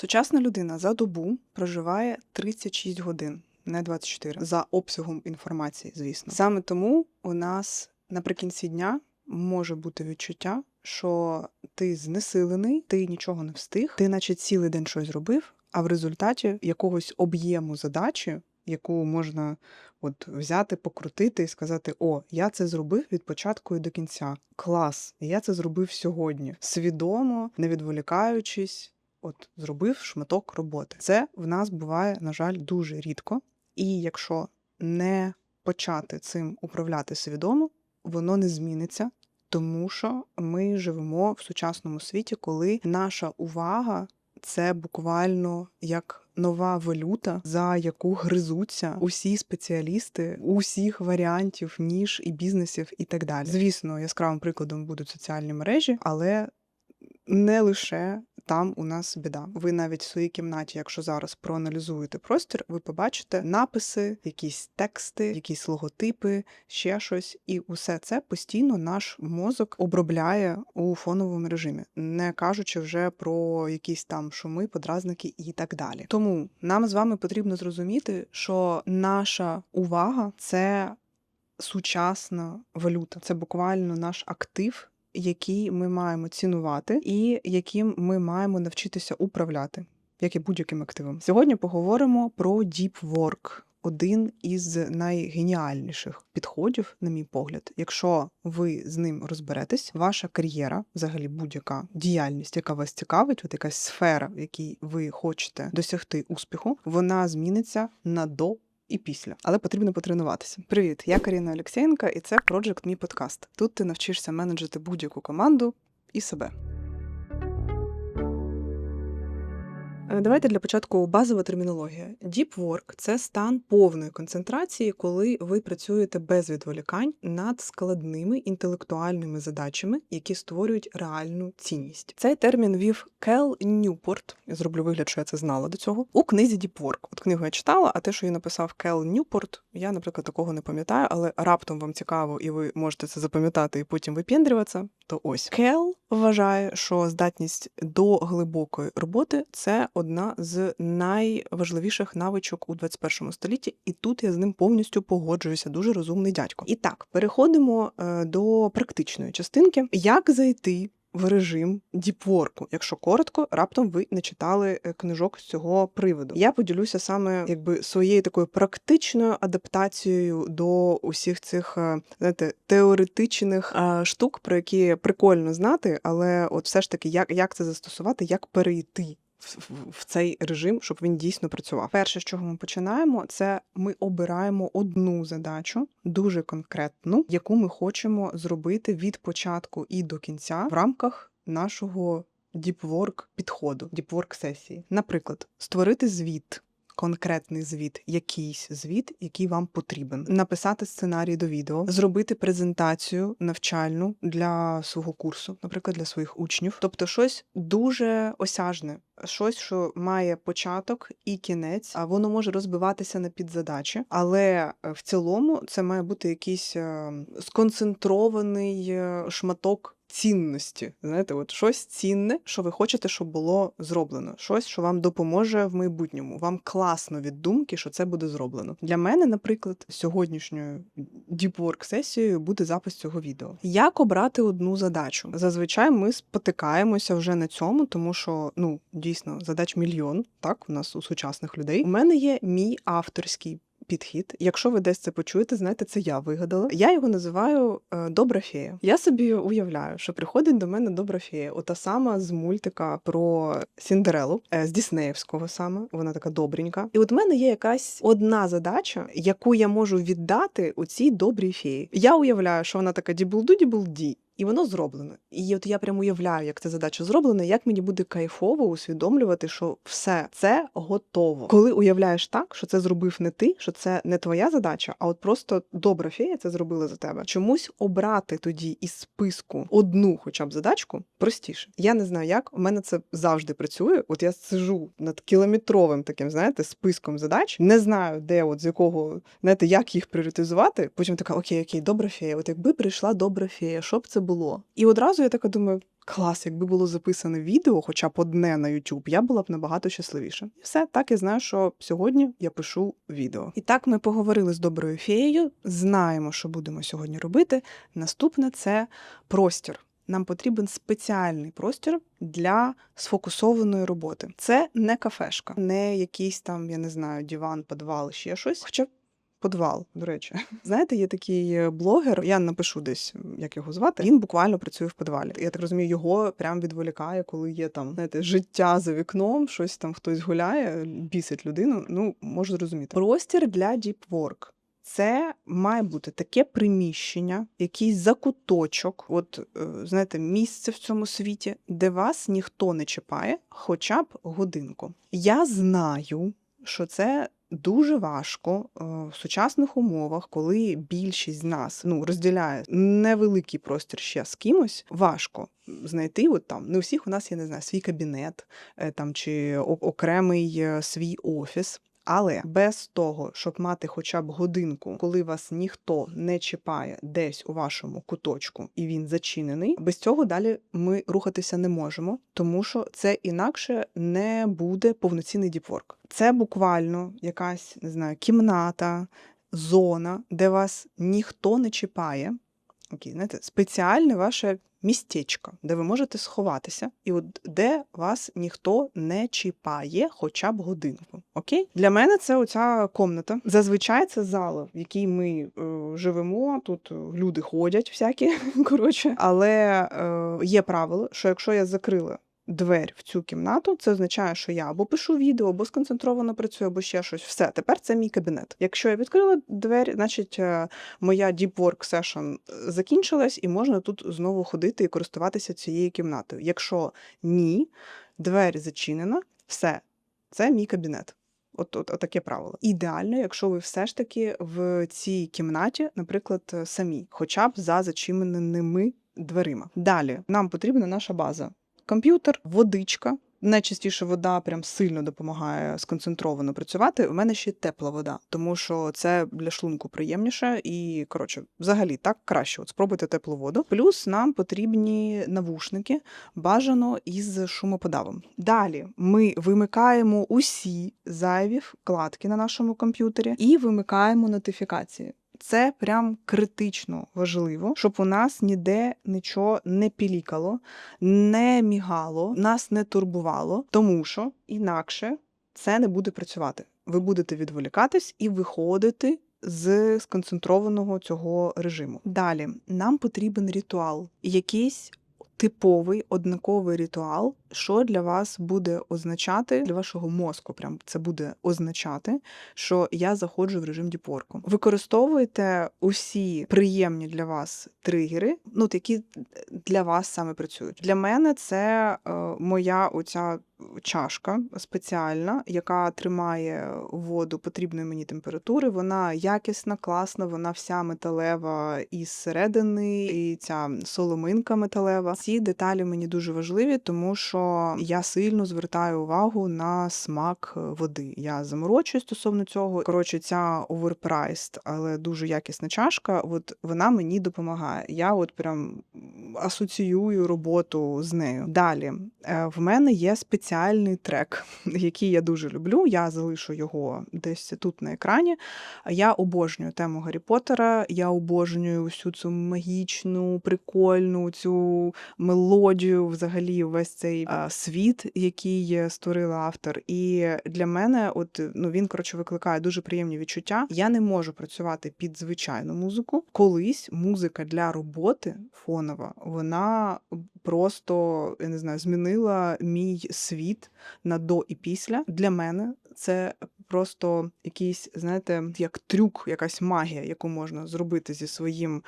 Сучасна людина за добу проживає 36 годин, не 24, за обсягом інформації, звісно. Саме тому у нас наприкінці дня може бути відчуття, що ти знесилений, ти нічого не встиг, ти, наче цілий день щось зробив, а в результаті якогось об'єму задачі, яку можна от взяти, покрутити і сказати: О, я це зробив від початку і до кінця. Клас! Я це зробив сьогодні. Свідомо, не відволікаючись, от зробив шматок роботи. Це в нас буває, на жаль, дуже рідко. І якщо не почати цим управляти свідомо, воно не зміниться. Тому що ми живемо в сучасному світі, коли наша увага це буквально як нова валюта, за яку гризуться усі спеціалісти усіх варіантів ніж і бізнесів, і так далі. Звісно, яскравим прикладом будуть соціальні мережі, але не лише там у нас біда. Ви навіть в своїй кімнаті, якщо зараз проаналізуєте простір, ви побачите написи, якісь тексти, якісь логотипи, ще щось, і усе це постійно наш мозок обробляє у фоновому режимі, не кажучи вже про якісь там шуми, подразники і так далі. Тому нам з вами потрібно зрозуміти, що наша увага це сучасна валюта, це буквально наш актив який ми маємо цінувати, і яким ми маємо навчитися управляти, як і будь-яким активом. Сьогодні поговоримо про Deep Work. Один із найгеніальніших підходів, на мій погляд, якщо ви з ним розберетесь, ваша кар'єра, взагалі будь-яка діяльність, яка вас цікавить, от якась сфера, в якій ви хочете досягти успіху, вона зміниться на до і після, але потрібно потренуватися. Привіт, я Каріна Олексєєнка, і це Project Me Podcast. Тут ти навчишся менеджити будь-яку команду і себе. Давайте для початку базова термінологія. Deep work – це стан повної концентрації, коли ви працюєте без відволікань над складними інтелектуальними задачами, які створюють реальну цінність. Цей термін вів Кел Ньюпорт. Зроблю вигляд, що я це знала до цього. У книзі Deep Work. От книгу я читала, а те, що її написав Кел Ньюпорт, я, наприклад, такого не пам'ятаю, але раптом вам цікаво, і ви можете це запам'ятати і потім випіндрюватися, то ось Кел вважає, що здатність до глибокої роботи це одна з найважливіших навичок у 21 столітті, і тут я з ним повністю погоджуюся. Дуже розумний дядько. І так, переходимо е, до практичної частинки. Як зайти? В режим діпворку, якщо коротко, раптом ви не читали е, книжок з цього приводу. Я поділюся саме якби своєю такою практичною адаптацією до усіх цих е, знаєте, теоретичних штук, про які прикольно знати, але от все ж таки, як, як це застосувати, як перейти. В- цей режим, щоб він дійсно працював. Перше, з чого ми починаємо, це ми обираємо одну задачу, дуже конкретну, яку ми хочемо зробити від початку і до кінця в рамках нашого діпворк підходу, діпворк сесії. Наприклад, створити звіт. Конкретний звіт, якийсь звіт, який вам потрібен, написати сценарій до відео, зробити презентацію навчальну для свого курсу, наприклад, для своїх учнів. Тобто, щось дуже осяжне, щось, що має початок і кінець, а воно може розбиватися на підзадачі, але е, в цілому це має бути якийсь е, сконцентрований е, шматок. Цінності, знаєте, от щось цінне, що ви хочете, щоб було зроблено, щось, що вам допоможе в майбутньому. Вам класно від думки, що це буде зроблено. Для мене, наприклад, сьогоднішньою діпворк сесією буде запис цього відео. Як обрати одну задачу? Зазвичай ми спотикаємося вже на цьому, тому що ну дійсно задач мільйон, так у нас у сучасних людей. У мене є мій авторський. Підхід, якщо ви десь це почуєте, знаєте, це я вигадала. Я його називаю е, добра фея. Я собі уявляю, що приходить до мене добра фея, ота сама з мультика про Сіндерелу, е, з Діснеївського саме. Вона така добренька. І от в мене є якась одна задача, яку я можу віддати у цій добрій феї. Я уявляю, що вона така дібулду дібулді. І воно зроблено. І от я прямо уявляю, як ця задача зроблена, як мені буде кайфово усвідомлювати, що все це готово. Коли уявляєш так, що це зробив не ти, що це не твоя задача, а от просто добра фея це зробила за тебе. Чомусь обрати тоді із списку одну, хоча б задачку, простіше. Я не знаю, як у мене це завжди працює. От я сижу над кілометровим таким, знаєте, списком задач, не знаю, де от з якого, знаєте, як їх пріоритизувати. Потім така, окей, окей, добра фея. От якби прийшла добра фея, що б це було? І одразу я така думаю. Клас, якби було записане відео, хоча б одне на YouTube, я була б набагато щасливіша. І все, так я знаю, що сьогодні я пишу відео. І так ми поговорили з доброю феєю, знаємо, що будемо сьогодні робити. Наступне це простір. Нам потрібен спеціальний простір для сфокусованої роботи. Це не кафешка, не якийсь там, я не знаю, диван, підвал, ще щось. Хоча Подвал, до речі, знаєте, є такий блогер. Я напишу десь, як його звати. Він буквально працює в підвалі. Я так розумію, його прям відволікає, коли є там знаєте, життя за вікном, щось там хтось гуляє, бісить людину. Ну можу зрозуміти. Простір для work. Це має бути таке приміщення, якийсь закуточок, от е, знаєте, місце в цьому світі, де вас ніхто не чіпає, хоча б годинку. Я знаю, що це дуже важко е, в сучасних умовах, коли більшість з нас ну розділяє невеликий простір ще з кимось. Важко знайти. От там не у всіх у нас я не знаю свій кабінет е, там чи окремий е, свій офіс. Але без того, щоб мати хоча б годинку, коли вас ніхто не чіпає десь у вашому куточку і він зачинений, без цього далі ми рухатися не можемо, тому що це інакше не буде повноцінний діпворк. Це буквально якась не знаю, кімната, зона, де вас ніхто не чіпає. Окей, знаєте, спеціальне ваше містечко, де ви можете сховатися, і от де вас ніхто не чіпає хоча б годинку. Окей? Для мене це оця комната. Зазвичай це зала, в якій ми е, живемо. Тут е, люди ходять всякі, коротше. Але е, є правило, що якщо я закрила двері в цю кімнату, це означає, що я або пишу відео, або сконцентровано працюю, або ще щось. Все, тепер це мій кабінет. Якщо я відкрила двері, значить е, моя deep work session е, закінчилась, і можна тут знову ходити і користуватися цією кімнатою. Якщо ні, двері зачинена, все, це мій кабінет. От, от, от таке правило. Ідеально, якщо ви все ж таки в цій кімнаті, наприклад, е, самі, хоча б за зачиненими дверима. Далі нам потрібна наша база. Комп'ютер, водичка. Найчастіше вода прям сильно допомагає сконцентровано працювати. У мене ще тепла вода, тому що це для шлунку приємніше і коротше, взагалі так краще. От спробуйте теплу воду. Плюс нам потрібні навушники, бажано із шумоподавом. Далі ми вимикаємо усі зайві вкладки на нашому комп'ютері і вимикаємо нотифікації. Це прям критично важливо, щоб у нас ніде нічого не пілікало, не мігало, нас не турбувало, тому що інакше це не буде працювати. Ви будете відволікатись і виходити з сконцентрованого цього режиму. Далі нам потрібен ритуал, якийсь типовий однаковий ритуал, що для вас буде означати для вашого мозку. Прям це буде означати, що я заходжу в режим діпорку. Використовуйте усі приємні для вас тригери, ну які для вас саме працюють. Для мене це е, моя оця чашка спеціальна, яка тримає воду потрібної мені температури. Вона якісна, класна, вона вся металева із середини, і ця соломинка металева. Ці деталі мені дуже важливі, тому що я сильно звертаю увагу на смак води. Я заморочуюсь стосовно цього. Коротше, ця оверпрайст, але дуже якісна чашка. От вона мені допомагає. Я от прям асоціюю роботу з нею. Далі е, в мене є спеціальний трек, який я дуже люблю. Я залишу його десь тут на екрані. Я обожнюю тему Гаррі Поттера, Я обожнюю всю цю магічну, прикольну цю мелодію, взагалі, весь цей а, світ, який створила автор. І для мене, от ну він коротше викликає дуже приємні відчуття. Я не можу працювати під звичайну музику. Колись музика для роботи фонова, вона просто я не знаю, змінила мій світ на до і після. Для мене це просто якийсь, знаєте, як трюк, якась магія, яку можна зробити зі своїм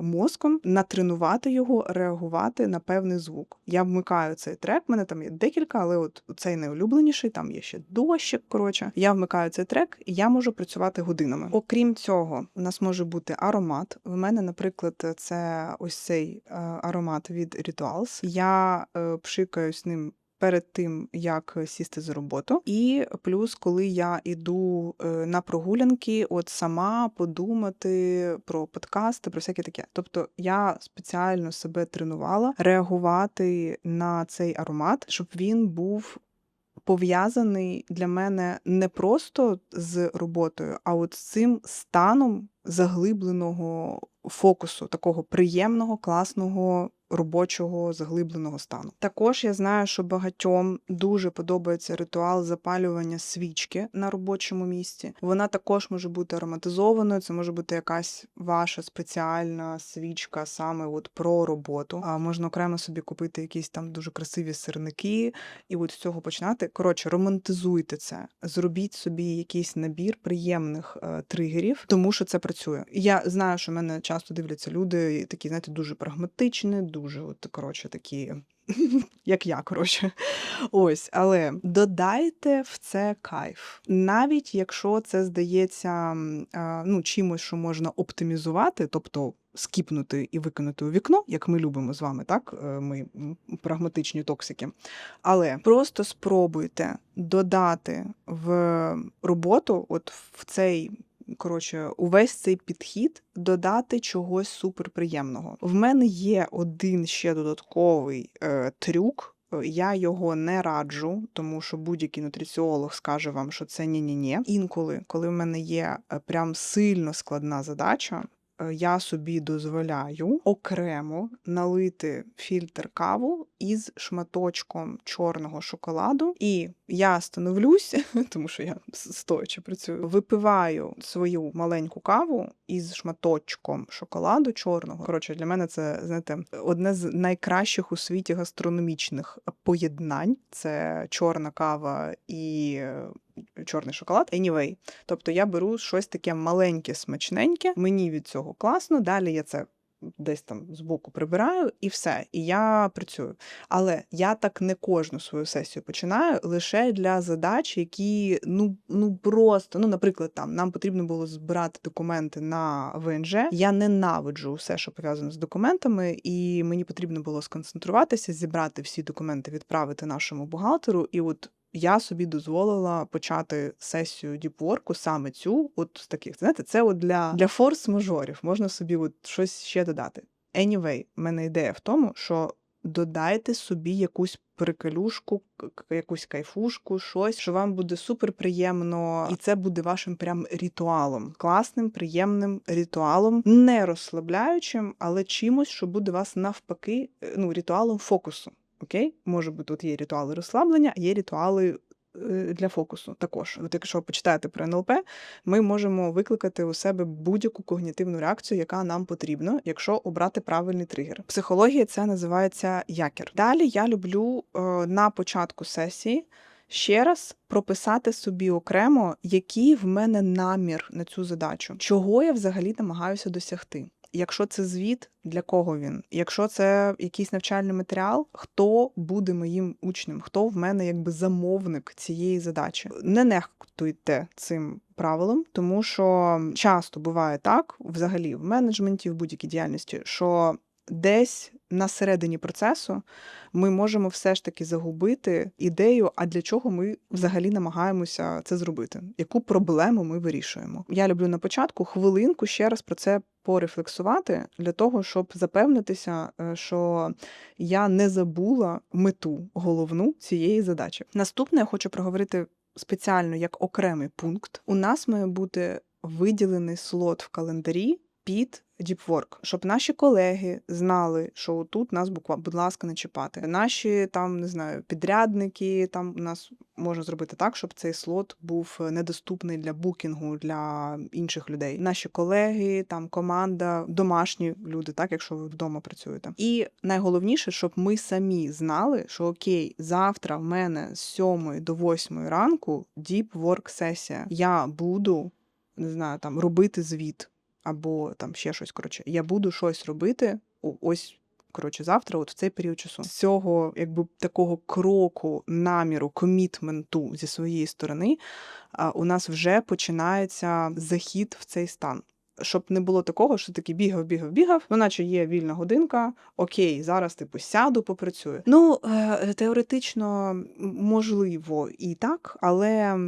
мозком, натренувати його, реагувати на певний звук. Я вмикаю цей трек. в мене там є декілька, але от цей найулюбленіший, там є ще дощик. Коротше, я вмикаю цей трек, і я можу працювати годинами. Окрім цього, у нас може бути аромат. В мене, наприклад, це ось цей е, аромат від Rituals. Я е, пшикаюсь ним перед тим, як сісти за роботу, і плюс, коли я іду е, на прогулянки, от сама подумати про подкасти, про всяке таке. Тобто я спеціально себе тренувала реагувати на цей аромат, щоб він був пов'язаний для мене не просто з роботою, а от з цим станом заглибленого фокусу, такого приємного, класного. Робочого заглибленого стану. Також я знаю, що багатьом дуже подобається ритуал запалювання свічки на робочому місці. Вона також може бути ароматизованою. Це може бути якась ваша спеціальна свічка саме от про роботу. А можна окремо собі купити якісь там дуже красиві сирники, і от з цього починати. Коротше, романтизуйте це, зробіть собі якийсь набір приємних е, тригерів, тому що це працює. Я знаю, що мене часто дивляться люди, такі, знаєте, дуже прагматичні, дуже от, коротше, такі. Як я, коротше. Ось, але додайте в це кайф. Навіть якщо це здається ну, чимось, що можна оптимізувати, тобто скіпнути і викинути у вікно, як ми любимо з вами, так? Е, Ми прагматичні токсики. Але просто спробуйте додати в роботу, от в цей коротше, увесь цей підхід додати чогось суперприємного. В мене є один ще додатковий е, трюк. Е, Я його не раджу, тому що будь-який нутриціолог скаже вам, що це ні-ні-ні. Інколи, коли в мене є е, прям сильно складна задача, я собі дозволяю окремо налити фільтр каву із шматочком чорного шоколаду, і я становлюсь, тому що я стоячи працюю, випиваю свою маленьку каву із шматочком шоколаду чорного. Коротше, для мене це знаєте одне з найкращих у світі гастрономічних поєднань. Це чорна кава і е, чорний шоколад. Anyway, Тобто я беру щось таке маленьке, смачненьке, мені від цього класно. Далі я це десь там збоку прибираю і все. І я працюю. Але я так не кожну свою сесію починаю лише для задач, які ну, ну просто, ну, наприклад, там нам потрібно було збирати документи на ВНЖ. Я ненавиджу все, що пов'язано з документами, і мені потрібно було сконцентруватися, зібрати всі документи, відправити нашому бухгалтеру. І от я собі дозволила почати сесію діпворку саме цю, от з таких. Знаєте, це от для, для форс-мажорів. Можна собі от щось ще додати. Anyway, в мене ідея в тому, що додайте собі якусь к- якусь кайфушку, щось, що вам буде супер приємно, і це буде вашим прям ритуалом. Класним, приємним ритуалом, не розслабляючим, але чимось, що буде вас навпаки, е, ну, ритуалом фокусу. Окей? Може бути, тут є ритуали розслаблення, а є ритуали е, для фокусу також. От якщо почитаєте про НЛП, ми можемо викликати у себе будь-яку когнітивну реакцію, яка нам потрібна, якщо обрати правильний тригер. Психологія це називається якір. Далі я люблю е, на початку сесії. Ще раз прописати собі окремо, який в мене намір на цю задачу, чого я взагалі намагаюся досягти. Якщо це звіт, для кого він? Якщо це якийсь навчальний матеріал, хто буде моїм учнем? Хто в мене якби замовник цієї задачі? Не нехтуйте цим правилом, тому що часто буває так, взагалі в менеджменті, в будь-якій діяльності, що десь на середині процесу ми можемо все ж таки загубити ідею, а для чого ми взагалі намагаємося це зробити, яку проблему ми вирішуємо. Я люблю на початку хвилинку ще раз про це порефлексувати для того, щоб запевнитися, е, що я не забула мету головну цієї задачі. Наступне я хочу проговорити спеціально як окремий пункт. У нас має бути виділений слот в календарі під діпворк, щоб наші колеги знали, що тут нас буква, будь ласка, не чіпати. Наші там не знаю, підрядники. Там у нас можна зробити так, щоб цей слот був е, недоступний для букінгу для інших людей. Наші колеги, там команда, домашні люди, так якщо ви вдома працюєте. І найголовніше, щоб ми самі знали, що окей, завтра в мене з 7 до 8 ранку work сесія. Я буду не знаю, там робити звіт або там ще щось. Коротше, я буду щось робити ось. Коротше, завтра, от в цей період часу, з цього якби такого кроку, наміру, комітменту зі своєї сторони, у нас вже починається захід в цей стан. щоб не було такого, що таки бігав, бігав, бігав, ну наче є вільна годинка. Окей, зараз типу сяду, попрацюю. Ну е, теоретично можливо і так, але.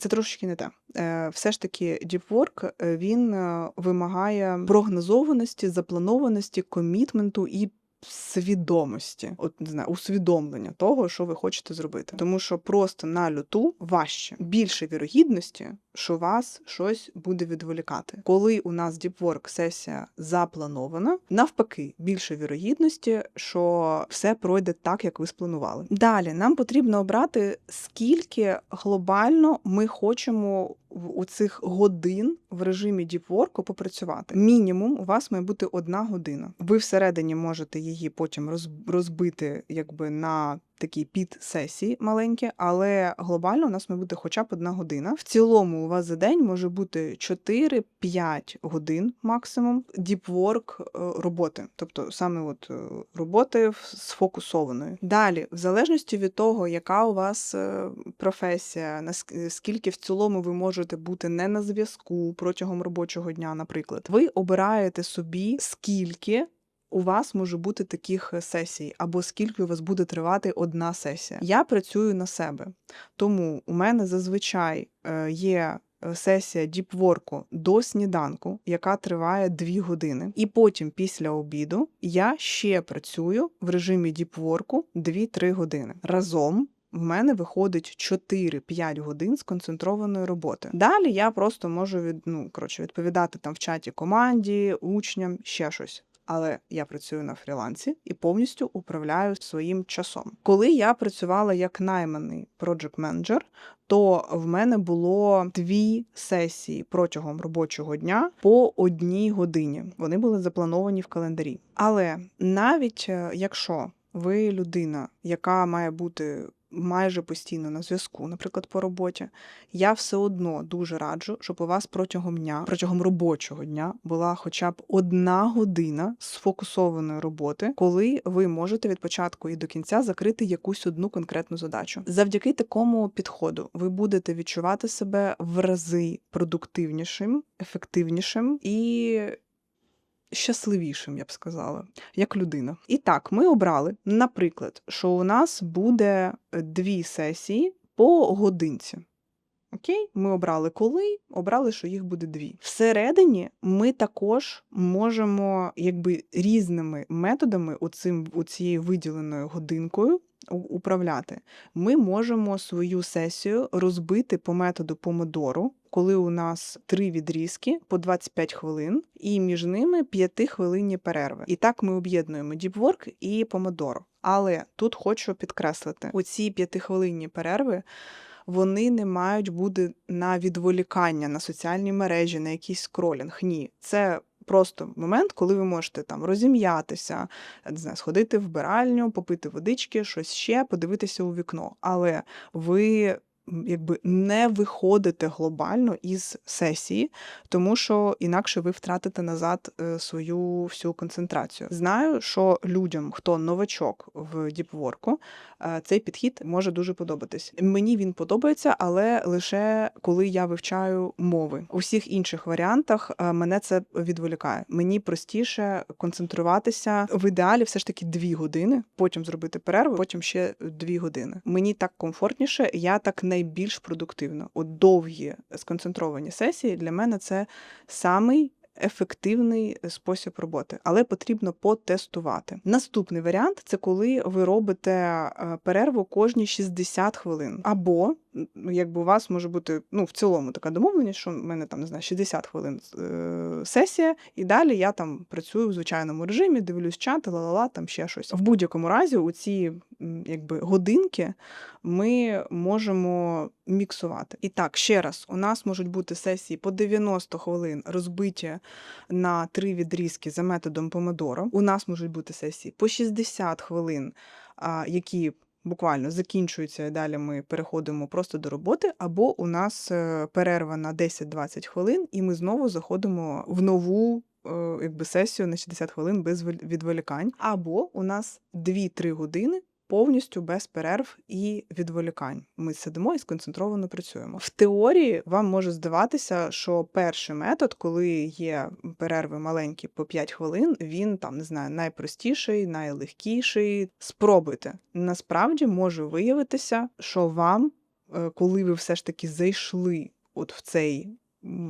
Це трошечки не те. Е, Все ж таки, Work, е, він е, вимагає прогнозованості, запланованості, комітменту і свідомості, от не знаю, усвідомлення того, що ви хочете зробити. Тому що просто на люту важче більше вірогідності, що вас щось буде відволікати. Коли у нас Work сесія запланована, навпаки, більше вірогідності, що все пройде так, як ви спланували. Далі нам потрібно обрати, скільки глобально ми хочемо у цих годин в режимі діпворку попрацювати. Мінімум у вас має бути одна година. Ви всередині можете її потім розбити якби на такі підсесії маленькі, але глобально у нас має бути хоча б одна година. В цілому у вас за день може бути 4-5 годин максимум діпворк роботи, тобто саме от е, роботи сфокусованої. Далі, в залежності від того, яка у вас е, професія, наск- скільки в цілому ви можете бути не на зв'язку протягом робочого дня, наприклад, ви обираєте собі скільки. У вас може бути таких е, сесій, або скільки у вас буде тривати одна сесія. Я працюю на себе, тому у мене зазвичай е, є е, сесія діпворку до сніданку, яка триває 2 години. І потім, після обіду, я ще працюю в режимі діпворку 2-3 години. Разом в мене виходить 4-5 годин сконцентрованої роботи. Далі я просто можу від, ну, коротше, відповідати там в чаті команді, учням, ще щось. Але я працюю на фрілансі і повністю управляю своїм часом. Коли я працювала як найманий project менеджер то в мене було дві сесії протягом робочого дня по одній годині. Вони були заплановані в календарі. Але навіть е, якщо ви людина, яка має бути майже постійно на зв'язку, наприклад, по роботі, я все одно дуже раджу, щоб у вас протягом дня, протягом робочого дня була хоча б одна година сфокусованої роботи, коли ви можете від початку і до кінця закрити якусь одну конкретну задачу. Завдяки такому підходу ви будете відчувати себе в рази продуктивнішим, ефективнішим і. Щасливішим, я б сказала, як людина. І так, ми обрали, наприклад, що у нас буде е, дві сесії по годинці. Окей, ми обрали коли, обрали, що їх буде дві. Всередині ми також можемо якби різними методами, оцим, оцією виділеною годинкою управляти. Ми можемо свою сесію розбити по методу помодору, коли у нас три відрізки по 25 хвилин, і між ними 5 хвилинні перерви. І так ми об'єднуємо діпворк і помодоро. Але тут хочу підкреслити: оці п'ятихвилинні перерви вони не мають бути на відволікання на соціальні мережі, на якийсь скролінг. Ні, це просто момент, коли ви можете там розім'ятися, не знаю, сходити в вбиральню, попити водички, щось ще, подивитися у вікно. Але ви. Якби не виходите глобально із сесії, тому що інакше ви втратите назад е, свою всю концентрацію. Знаю, що людям, хто новачок в діпворку, е, цей підхід може дуже подобатись. Мені він подобається, але лише коли я вивчаю мови. У всіх інших варіантах е, мене це відволікає. Мені простіше концентруватися в ідеалі, все ж таки дві години, потім зробити перерву, потім ще дві години. Мені так комфортніше, я так найбільш продуктивно. От довгі сконцентровані сесії для мене це самий ефективний спосіб роботи, але потрібно потестувати. Наступний варіант це коли ви робите е, перерву кожні 60 хвилин. Або якби у вас може бути ну в цілому така домовленість, що в мене там не знаю 60 хвилин е, сесія, і далі я там працюю в звичайному режимі, дивлюсь чат, ла-ла-ла, там ще щось. В будь-якому разі, у ці якби годинки ми можемо міксувати. І так, ще раз, у нас можуть бути сесії по 90 хвилин розбиті на три відрізки за методом помодоро. У нас можуть бути сесії по 60 хвилин, які буквально закінчуються, і далі ми переходимо просто до роботи, або у нас е, перерва на 10-20 хвилин, і ми знову заходимо в нову. е, Якби сесію на 60 хвилин без відволікань, або у нас 2-3 години повністю без перерв і відволікань. Ми сидимо і сконцентровано працюємо. В теорії вам може здаватися, що перший метод, коли є перерви маленькі по 5 хвилин, він там не знаю, найпростіший, найлегкіший. Спробуйте. Насправді може виявитися, що вам, е, коли ви все ж таки зайшли от в цей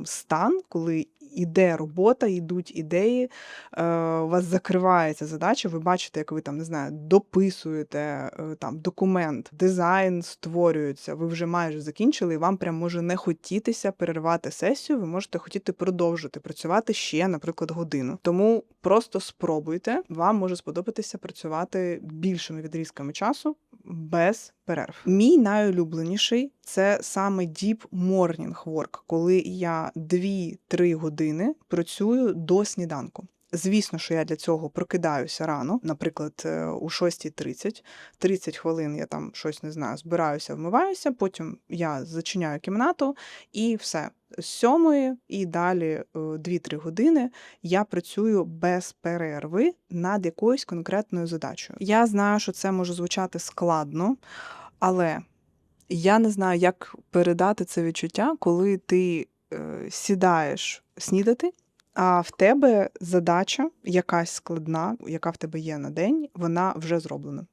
стан, коли іде робота, йдуть ідеї, е, у вас закривається задача, ви бачите, як ви там не знаю, дописуєте е, там документ, дизайн створюється, ви вже майже закінчили, і вам прям може не хотітися перервати сесію. Ви можете хотіти продовжити працювати ще, наприклад, годину. Тому просто спробуйте, вам може сподобатися працювати більшими відрізками часу без перерв. Мій найулюбленіший це саме Deep Morning Work, коли я 2-3 години працюю до сніданку. Звісно, що я для цього прокидаюся рано, наприклад, у 6.30, 30 хвилин я там щось не знаю, збираюся, вмиваюся, потім я зачиняю кімнату і все. З сьомої і далі е, 2-3 години я працюю без перерви над якоюсь конкретною задачею. Я знаю, що це може звучати складно, але я не знаю, як передати це відчуття, коли ти е, сідаєш снідати, а в тебе задача якась складна, яка в тебе є на день, вона вже зроблена.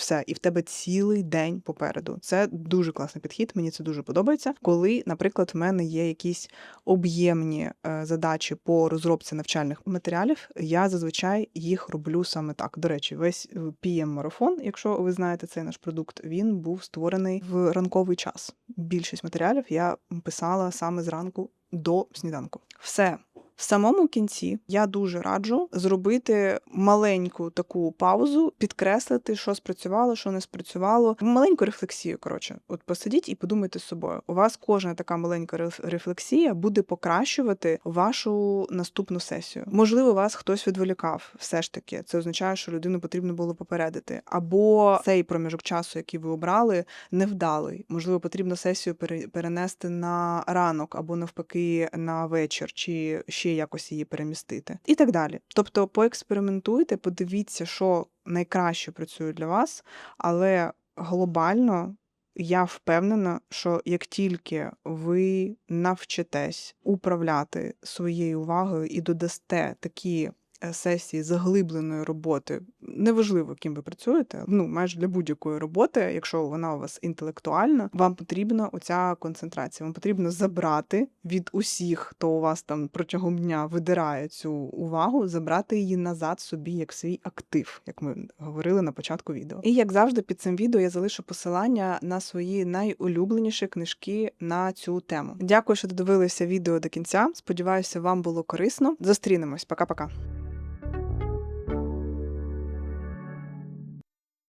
Все, і в тебе цілий день попереду. Це дуже класний підхід. Мені це дуже подобається. Коли, наприклад, в мене є якісь об'ємні е, задачі по розробці навчальних матеріалів, я зазвичай їх роблю саме так. До речі, весь pm марафон якщо ви знаєте цей наш продукт, він був створений в ранковий час. Більшість матеріалів я писала саме зранку до сніданку. Все. В самому кінці я дуже раджу зробити маленьку таку паузу, підкреслити, що спрацювало, що не спрацювало. Маленьку рефлексію. Коротше, от посидіть і подумайте з собою. У вас кожна така маленька реф- рефлексія буде покращувати вашу наступну сесію. Можливо, вас хтось відволікав. Все ж таки, це означає, що людину потрібно було попередити. Або цей проміжок часу, який ви обрали, невдалий. Можливо, потрібно сесію пере- перенести на ранок або навпаки на вечір, чи ще якось її перемістити, і так далі. Тобто, поекспериментуйте, подивіться, що найкраще працює для вас, але глобально. Я впевнена, що як тільки ви навчитесь управляти своєю увагою і додасте такі сесії заглибленої роботи, неважливо, ким ви працюєте, ну майже для будь-якої роботи, якщо вона у вас інтелектуальна, вам потрібна оця концентрація. Вам потрібно забрати від усіх, хто у вас там протягом дня видирає цю увагу, забрати її назад собі як свій актив, як ми говорили на початку відео. І як завжди, під цим відео я залишу посилання на свої найулюбленіші книжки на цю тему. Дякую, що додивилися відео до кінця. Сподіваюся, вам було корисно. Зустрінемось. Пока-пока.